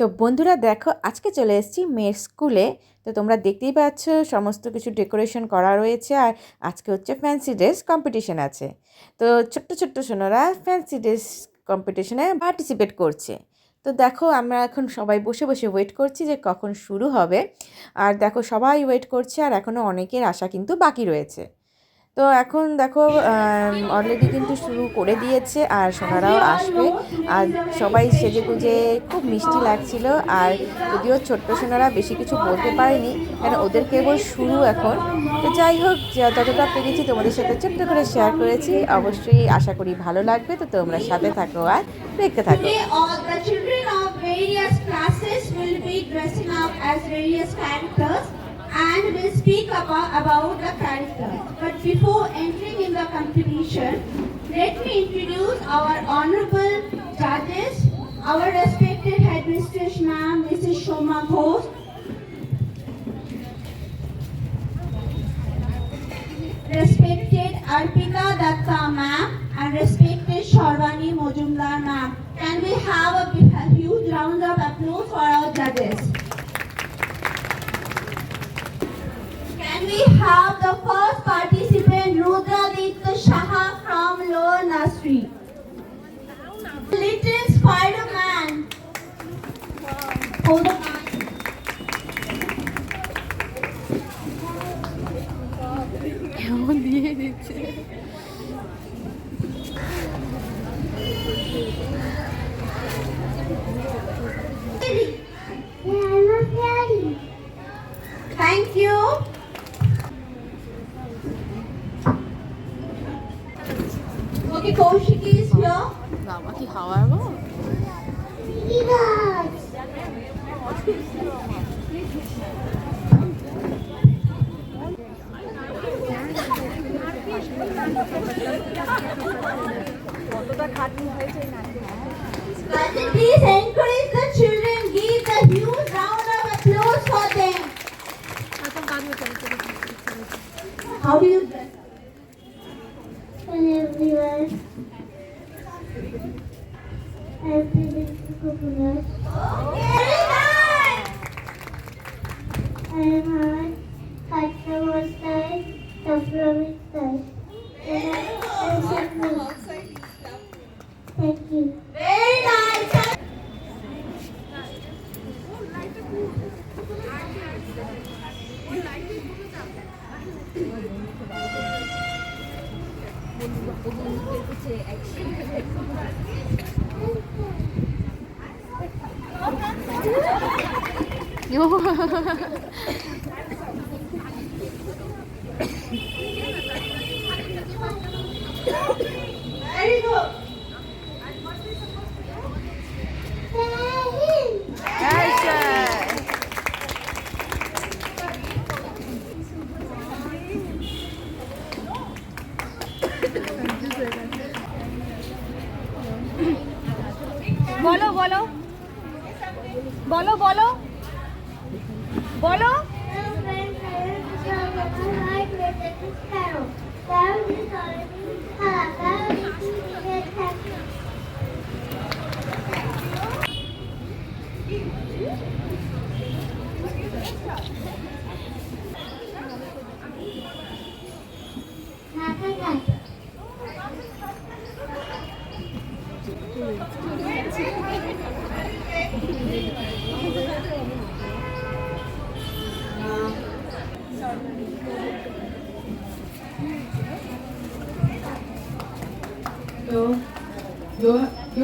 তো বন্ধুরা দেখো, আজকে চলে এসেছি মেয়ের স্কুলে। তো তোমরা দেখতেই পাচ্ছ, সমস্ত কিছু ডেকোরেশন করা রয়েছে আর আজকে হচ্ছে ফ্যান্সি ড্রেস কম্পিটিশন আছে। তো ছোট্ট ছোট্ট সোনারা ফ্যান্সি ড্রেস কম্পিটিশনে পার্টিসিপেট করছে। তো দেখো, আমরা এখন সবাই বসে বসে ওয়েট করছি যে কখন শুরু হবে। আর দেখো, সবাই ওয়েট করছে আর এখনও অনেকের আশা কিন্তু বাকি রয়েছে। তো এখন দেখো অলরেডি কিন্তু শুরু করে দিয়েছে আর সোনারাও আসবে। আর সবাই সেজে গুজে খুব মিষ্টি লাগছিল। আর যদিও ছোট্ট সোনারা বেশি কিছু বলতে পারেনি কেন ওদের কেবল শুরু এখন। তো যাই হোক যতটা পেরেছি তোমাদের সাথে ছোট্ট করে শেয়ার করেছি। অবশ্যই আশা করি ভালো লাগবে। তো তোমরা সাথে থাকো আর দেখতে থাকো। Characters. And will speak about, about the characters. But before entering in the competition, let me introduce our honorable judges, our respected headmistress ma'am, Mrs. Shoma Ghosh, have the first participant Rudraditya Shaha from Lower Nursery? Little Spider-Man. Hold the mic. How do you dress up? Everywhere. Everywhere. I am hard. Hard one side, tough side. And I Thank you. বলো বলো। বলো বলো।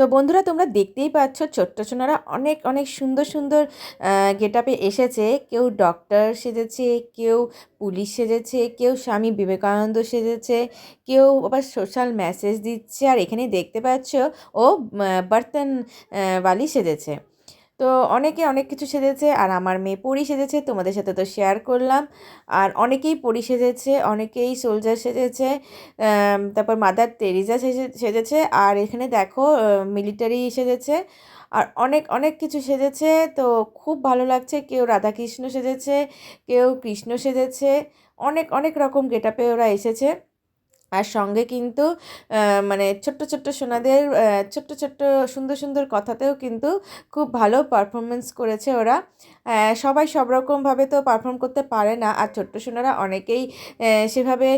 তো বন্ধুরা, তোমরা দেখতেই পাচ্ছ ছোট্ট সোনারা অনেক অনেক সুন্দর সুন্দর গেট আপে এসেছে। কেউ ডক্টর সেজেছে, কেউ পুলিশ সেজেছে, কেউ স্বামী বিবেকানন্দ সেজেছে, কেউ আবার সোশ্যাল মেসেজ দিচ্ছে। আর এখানে দেখতে পাচ্ছ, ও বর্তন বালি সেজেছে। তো অনেকে অনেক কিছু সেজেছে আর আমার মেয়ে পরি সেজেছে, তোমাদের সাথে তো শেয়ার করলাম। আর অনেকেই পরি সেজেছে, অনেকেই সোলজার সেজেছে তারপর মাদার তেরিজা সেজে, সেজেছে আর এখানে দেখো মিলিটারি সেজেছে আর অনেক অনেক কিছু সেজেছে। তো খুব ভালো লাগছে, কেউ রাধাকৃষ্ণ সেজেছে, কেউ কৃষ্ণ সেজেছে, অনেক অনেক রকম গেটাপে ওরা এসেছে। আর সঙ্গে কিন্তু মানে ছোট্ট ছোট্ট সোনাদের ছোট্ট ছোট্ট সুন্দর সুন্দর কথাতেও কিন্তু খুব ভালো পারফরমেন্স করেছে ওরা। সবাই সব রকমভাবে তো পারফর্ম করতে পারে না। আর ছোট্ট সোনারা অনেকেই সেভাবে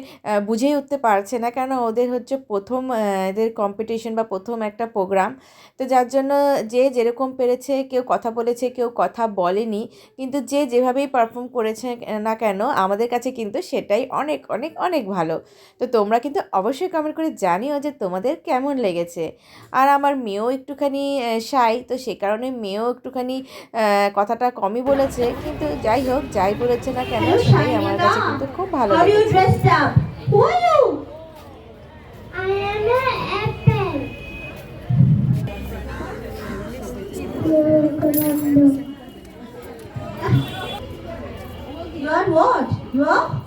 বুঝেই উঠতে পারছে না। কেন? ওদের হচ্ছে প্রথম এদের কম্পিটিশন বা প্রথম একটা প্রোগ্রাম তো যার জন্য যে যেরকম পেরেছে, কেউ কথা বলেছে, কেউ কথা বলেনি, কিন্তু যে যেভাবেই পারফর্ম করেছে না কেন, আমাদের কাছে কিন্তু সেটাই অনেক অনেক অনেক ভালো। তো তোমরা কিন্তু অবশ্যই কমেন্ট করে জানিও যে তোমাদের কেমন লেগেছে আর আমার মেয়েও একটুখানি সাই তো সে কারণে মেয়েও একটুখানি কথাটা কমই বলেছে কিন্তু যাই হোক যাই বলেছে না কেন সেটাই আমার কাছে কিন্তু খুব ভালো লেগেছে. You are what? You are?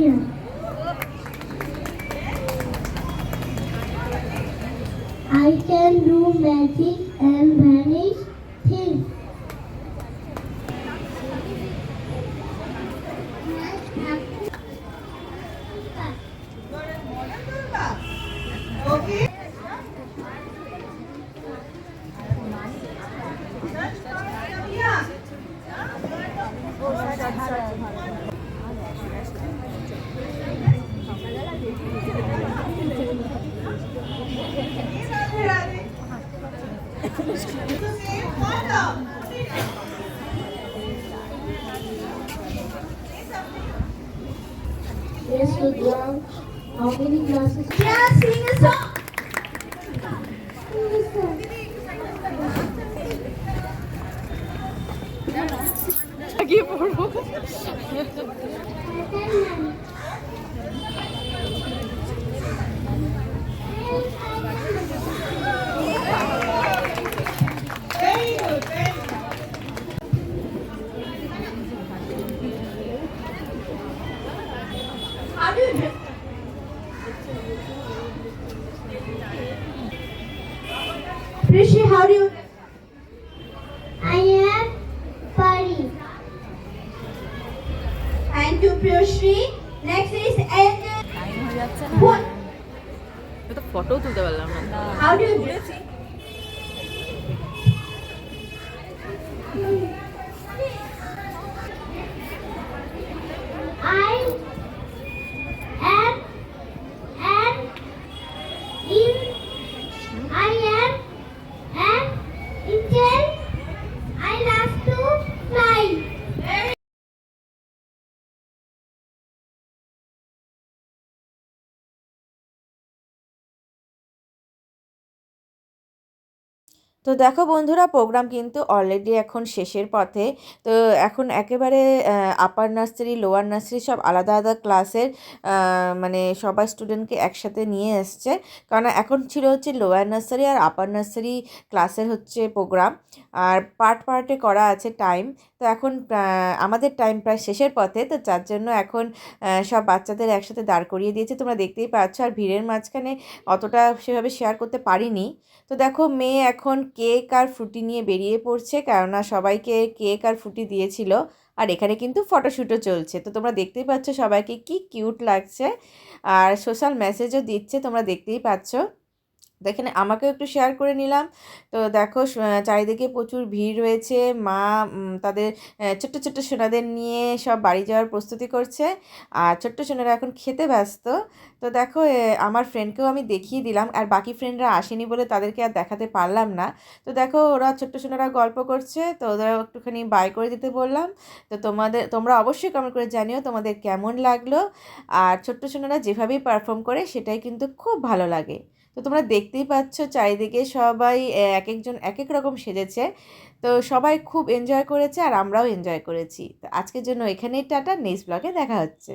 Here. How many classes? Yeah, sing a song. Very good. How do you dress? Rishi, how do you? I am Pari. Thank you, Priyashri. Next is N. What? তো photo তুলতে পারলাম না How do you dress? I am তো দেখো বন্ধুরা programme কিন্তু already এখন শেষের পথে। তো এখন একেবারে আপার নার্সারি লোয়ার নার্সারি সব আলাদা আলাদা ক্লাসের মানে সবাই স্টুডেন্টকে একসাথে নিয়ে এসছে। কারণ এখন ছিল হচ্ছে লোয়ার নার্সারি আর আপার নার্সারি ক্লাসের হচ্ছে প্রোগ্রাম আর পার্ট পার্টে করা আছে টাইম তো এখন আমাদের টাইম প্রায় শেষের পথে, তো যার জন্য এখন সব বাচ্চাদের একসাথে দাঁড় করিয়ে দিয়েছে। তোমরা দেখতেই পাচ্ছ, আর ভিড়ের মাঝখানে অতটা সেভাবে শেয়ার করতে পারিনি। তো দেখো, মেয়ে এখন কেক আর ফ্রুটি নিয়ে বেরিয়ে পড়ছে, কেননা সবাইকে কেক আর ফ্রুটি দিয়েছিল, আর এখানে কিন্তু ফটোশ্যুটও চলছে। তো তোমরা দেখতেই পাচ্ছ সবাইকে কি কিউট লাগছে, আর সোশ্যাল মেসেজও দিচ্ছে, তোমরা দেখতেই পাচ্ছ। তো এখানে আমাকেও একটু শেয়ার করে নিলাম। তো দেখো চারিদিকে প্রচুর ভিড় রয়েছে। মা তাদের ছোট্ট ছোট্ট সোনাদের নিয়ে সব বাড়ি যাওয়ার প্রস্তুতি করছে। আর ছোট্ট সোনারা এখন খেতে ব্যস্ত। তো দেখো আমার ফ্রেন্ডকেও আমি দেখিয়ে দিলাম। আর বাকি ফ্রেন্ডরা আসেনি বলে তাদেরকে আর দেখাতে পারলাম না। তো দেখো, ওরা ছোট্ট সোনারা গল্প করছে। তো ওদের একটুখানি বাই করে দিতে বললাম। তো তোমাদের, তোমরা অবশ্যই কমেন্ট করে জানিও তোমাদের কেমন লাগল। আর ছোট্ট সোনারা যেভাবেই পারফর্ম করে, সেটাই কিন্তু খুব ভালো লাগে। তো তোমরা দেখতেই পাচ্ছ চারিদিকে সবাই এক একজন এক এক রকম সেজেছে। তো সবাই খুব এনজয় করেছে আর আমরাও এনজয় করেছি। তো আজকের জন্য এখানেই টাটা নেক্সট ব্লগে দেখা হচ্ছে।